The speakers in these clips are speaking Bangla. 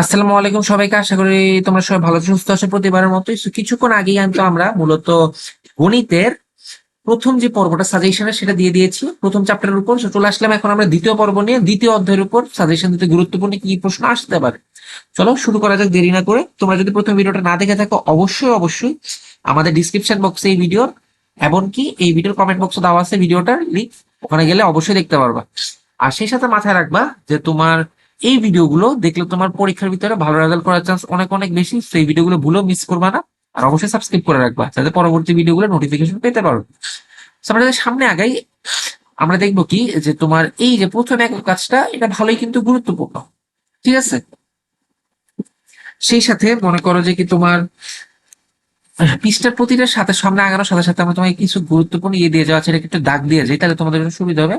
আসসালামু আলাইকুম সবাইকে আশা করি তোমরা সবাই ভালো সুস্থ আছো প্রতিবারের So, কিছুক্ষণ আগেই কিন্তু আমরা মূলত গণিতের প্রথম যে পর্বটা সাজেশন সেটা দিয়ে দিয়েছি। প্রথম চ্যাপ্টারের উপর চলে আসলাম এখন আমরা দ্বিতীয় পর্ব নিয়ে। দ্বিতীয় অধ্যায়ের উপর সাজেশন দিতে গুরুত্বপূর্ণ কি প্রশ্ন আসতে পারে। চলো শুরু করা যাক দেরি না করে। তোমরা যদি প্রথম ভিডিওটা না দেখে থাকো অবশ্যই অবশ্যই আমাদের ডিসক্রিপশন বক্সে এই ভিডিওর এমনকি এই ভিডিওর কমেন্ট বক্সে দেওয়া আছে ভিডিওটার লিঙ্ক ওখানে গেলে অবশ্যই দেখতে পারবা। আর সেই সাথে মাথায় রাখবা যে তোমার এই ভিডিওগুলো দেখলে তোমার পরীক্ষার ভিতরে ভালো রেজাল্ট করার চান্স অনেক অনেক বেশি। সেই ভিডিওগুলো ভুলেও মিস করবা না। আর অবশ্যই সাবস্ক্রাইব করে রাখবা, যাতে পরবর্তী ভিডিওগুলো নোটিফিকেশন পেতে পারো। আমরা সামনে আগাই, আমরা দেখব কি, যে তোমার এই যে প্রথম একক কাজটা, এটা ভালোই কিন্তু গুরুত্বপূর্ণ। ঠিক আছে? সেই সাথে মনে করো যে কি তোমার, পৃষ্ঠার প্রতিটার সাথে সামনে আগানোর সাথে সাথে আমরা তোমাকে কিছু গুরুত্বপূর্ণ ইয়ে দিয়ে যাওয়া আছে এটাকে একটু দাগ দিয়ে যাই, তাহলে তোমাদের জন্য সুবিধা হবে।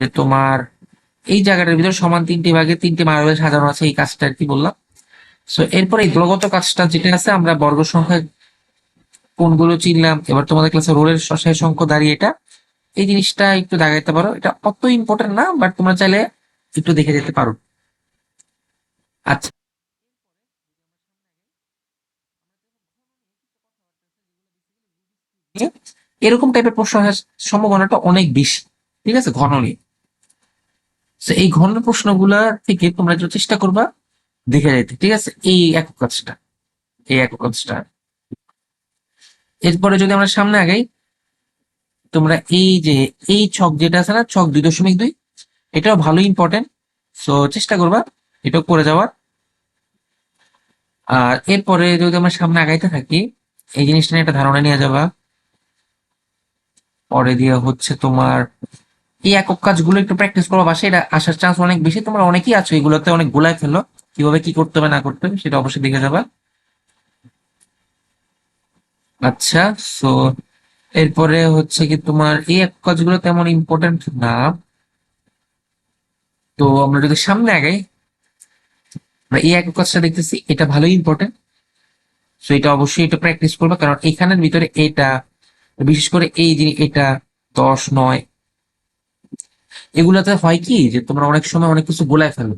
যে তোমার এই জায়গাটার ভিতরে সমান তিনটি ভাগে তিনটি মার্বেল সাজানো আছে, এই কাজটা আর কি বললাম। সো এরপরে এই দলগত কাজটা যেটা আছে, আমরা বর্গ সংখ্যা কোনগুলো চিনলাম। এবার তোমাদের ক্লাসে রোলের শসায় সংখ্যা দাঁড়িয়ে এটা। এই জিনিসটা একটু দাগাইতে পারো। এটা অত ইম্পর্টেন্ট না বাট তোমরা চাইলে একটু দেখে যেতে পারো। আচ্ছা। এরকম টাইপের প্রশ্ন সম্ভাবনাটা অনেক বেশি, ঠিক আছে? ঘন নিয়ে। তো এই ঘন প্রশ্নগুলা থেকে তোমরা একটু চেষ্টা করবা দেখে যেতে ঠিক আছে? এই একক কাজটা এই একক কাজটা এরপরে যদি আমরা সামনে আগাই, তোমরা এই যে, এই ছক যেটা আছে না, ছক দুই দশমিক দুই, এটাও ভালো ইম্পর্টেন্ট সো চেষ্টা করবা, এটাও করে যাওয়ার। আর এরপরে যদি আমরা সামনে আগাইতে থাকি, এই জিনিসটা নিয়ে একটা ধারণা নিয়ে যাবা। পরে দিয়ে হচ্ছে তোমার এই একক কাজগুলো একটু প্র্যাকটিস করো বাসে এটা আসার চান্স অনেক বেশি। তোমরা অনেকেই আছো এগুলোতে, অনেক গোলায় ফেলো। কীভাবে কি করতে হবে, না করতে হবে, সেটা অবশ্যই দেখে যাবা। আচ্ছা সো এরপরে হচ্ছে কি তোমার এই একক কাজগুলো তেমন ইম্পর্টেন্ট না। তো আমরা যদি সামনে আগাই এই একক কাজটা দেখতেছি, এটা ভালোই ইম্পর্টেন্ট সো এটা অবশ্যই এটা প্র্যাকটিস করবে, কারণ এখানের ভিতরে এটা, বিশেষ করে এই জিনিস এটা দশ, নয় এগুলাতে হয় কি যে তোমরা অনেক সময় অনেক কিছু গোলায় ফেলো।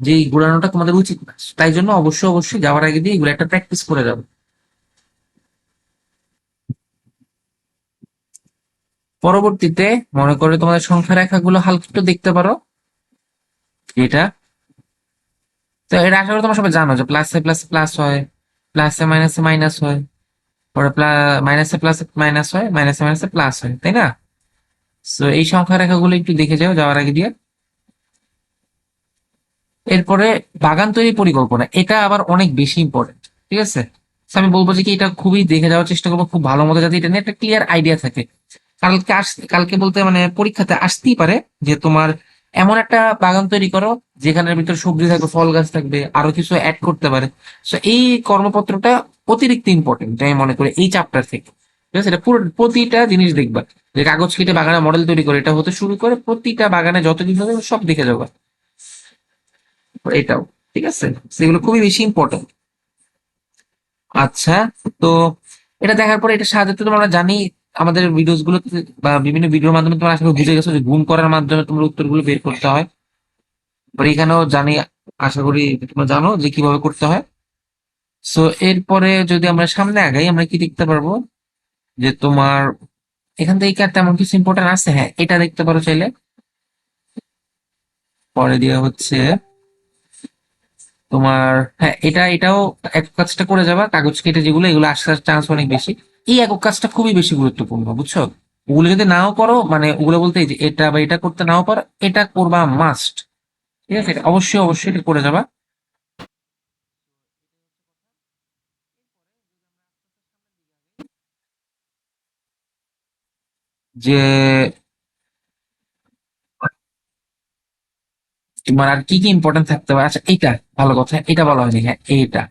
যে এই গোলানোটা তোমাদের উচিত না। তাই জন্য অবশ্যই অবশ্যই যাওয়ার আগে দিয়ে এগুলো একটা প্র্যাকটিস করে যাবে পরবর্তীতে মনে করে তোমাদের সংখ্যা রেখাগুলো হালকা একটু দেখতে পারো। এটা। তো এটা আশা করি তোমরা সবাই জানো যে প্লাসে প্লাসে প্লাস প্লাস হয় প্লাসে মাইনাসে মাইনাস হয়, পরে প্লাস মাইনাসে প্লাসে মাইনাস হয় মাইনাসে মাইনাসে প্লাস হয়, তাই না? সো এই সংখ্যা রেখাগুলো একটু দেখে যাও, যাওয়ার আগে দিয়ে। এরপরে, বাগান তৈরি পরিকল্পনা। এটা আবার অনেক বেশি ইম্পর্টেন্ট ঠিক আছে? আমি বলব যে কি এটা খুবই দেখে যাওয়ার চেষ্টা করব, খুব ভালো মতো যাতে এটা নিয়ে একটা ক্লিয়ার আইডিয়া থাকে। কালকে আস কালকে বলতে মানে পরীক্ষাতে আসতেই পারে যে তোমার এমন একটা বাগান তৈরি করো, যেখানের ভিতরে সবজি থাকবে, ফল গাছ থাকবে, আরও কিছু অ্যাড করতে পারে। সো এই কর্মপত্রটা অতিরিক্ত ইম্পর্টেন্ট আমি মনে করি, এই চ্যাপ্টার থেকে। ঠিক আছে? এটা পুরো, প্রতিটা জিনিস দেখবা। যে কাগজ কেটে বাগানে মডেল তৈরি করে, এটা হতে শুরু করে প্রতিটা বাগানে যত কিছু হবে সব দেখে যাবা। এটাও, ঠিক আছে? সেগুলো খুবই বেশি ইম্পর্টেন্ট আচ্ছা তো এটা দেখার পরে এটা সাহায্যে তো আমরা জানি, আমাদের ভিডিওসগুলো বা বিভিন্ন ভিডিওর মাধ্যমে তোমরা আসলে বুঝে গেছো যে গুণ করার মাধ্যমে তোমরা উত্তরগুলো বের করতে হয়। এখানেও জানি, আশা করি তোমরা জানো যে কীভাবে করতে হয়। সো এরপরে যদি আমরা সামনে আগাই, আমরা কি দেখতে পারব? যে তোমার এখান থেকে আর তেমন কিছু ইম্পর্টেন্ট আছে? হ্যাঁ এটা দেখতে পারো চাইলে। পরে দিয়ে হচ্ছে তোমার হ্যাঁ এটা, এটাও একক কাজটা করে যাবা। কাগজ কেটে যেগুলো, এগুলো আসার চান্স অনেক বেশি। এই একক কাজটা খুবই বেশি গুরুত্বপূর্ণ, বুঝছ? ওগুলো যদি নাও করো মানে ওগুলো বলতে যে এটা বা এটা করতে নাও পারো, এটা করবা মাস্ট ঠিক আছে? অবশ্যই অবশ্যই এটা করে যাবা। যে তোমার আর কি কি ইম্পর্টেন্ট থাকতে পারে? আচ্ছা এইটা ভালো কথা, এটা বলা হয়নি হ্যাঁ এইটা।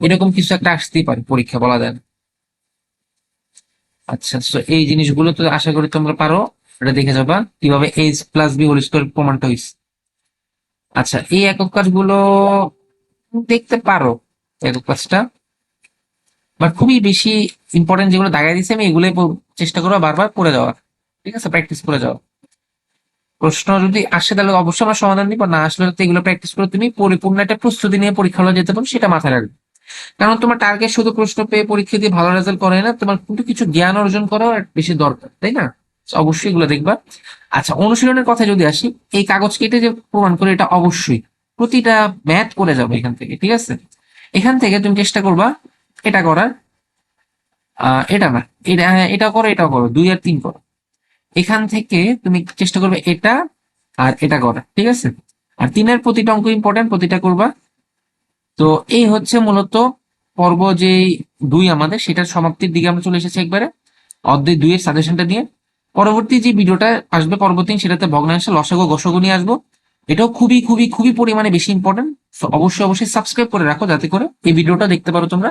এরকম কিছু একটা আসতেই পারে, পরীক্ষা বলা যায় আচ্ছা তো এই জিনিসগুলো তো আশা করি তোমরা পারো, এটা দেখে যাবা কীভাবে H plus B whole square প্রমাণটা হয়েছে আচ্ছা এই একক কাজগুলো দেখতে পারো, একক কাজটা। বাট খুবই বেশি ইম্পর্টেন্ট যেগুলো দাগাই দিচ্ছে আমি, এগুলোই চেষ্টা করব বারবার করে যাওয়া ঠিক আছে প্র্যাকটিস করে যাও। প্রশ্ন যদি আসে তাহলে অবশ্যই আমরা সমাধান দিব না আসলে এগুলো প্র্যাকটিস করে তুমি পরিপূর্ণ একটা প্রস্তুতি নিয়ে পরীক্ষা হলে যেতে পারো সেটা মাথায় রাখবে। কারণ তোমার টার্গেট শুধু প্রশ্ন পেয়ে পরীক্ষা দিয়ে ভালো রেজাল্ট করে না তোমার কিন্তু কিছু জ্ঞান অর্জন করাও বেশি দরকার তাই না? অবশ্যই এগুলো দেখবা। আচ্ছা অনুশীলনের কথা যদি আসি এই কাগজ কেটে যে প্রমাণ করে এটা অবশ্যই। প্রতিটা ম্যাথ করে যাবে এখান থেকে ঠিক আছে? এখান থেকে তুমি চেষ্টা করবা এটা করার এটা না এটা হ্যাঁ, এটা করো এটা করো দুই আর তিন করো। এখান থেকে তুমি চেষ্টা করবে এটা আর এটা করা, ঠিক আছে? আর তিনের প্রতিটা অঙ্ক ইম্পর্টেন্ট প্রতিটা করবা। তো এই হচ্ছে মূলত পর্ব যে দুই আমাদের, সেটার সমাপ্তির দিকে আমরা চলে এসেছি একবারে অর্ধেক দুইয়ের সাজেশনটা দিয়ে। পরবর্তী যে ভিডিওটা আসবে পরবর্তী সেটাতে ভগ্নাংশ, লসাগো গসগুনি আসব। এটাও খুবই খুবই খুবই পরিমাণে বেশি ইম্পর্টেন্ট অবশ্যই অবশ্যই সাবস্ক্রাইব করে রাখো যাতে করে এই ভিডিওটা দেখতে পারো তোমরা।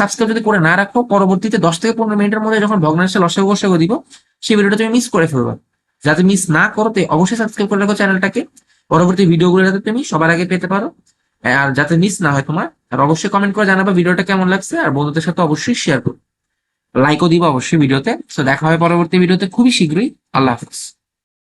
সাবস্ক্রাইব যদি করে না রাখো, পরবর্তীতে দশ থেকে পনেরো মিনিটের মধ্যে যখন ভগ্নাংশ লসাগু গসগু দিব, সেই ভিডিওটা তুমি মিস করে ফেলবে। যাতে মিস না করো অবশ্যই সাবস্ক্রাইব করে রাখো চ্যানেলটাকে পরবর্তী ভিডিওগুলো যাতে তুমি সবার আগে পেতে পারো, আর যাতে মিস না হয় তোমার, আর অবশ্যই কমেন্ট করে জানাবে ভিডিওটা কেমন লাগছে, আর বন্ধুদের সাথে অবশ্যই শেয়ার করো। লাইকও দিবা অবশ্যই ভিডিওতে তো দেখা হবে পরবর্তী ভিডিওতে খুবই শীঘ্রই। আল্লাহ হাফিজ।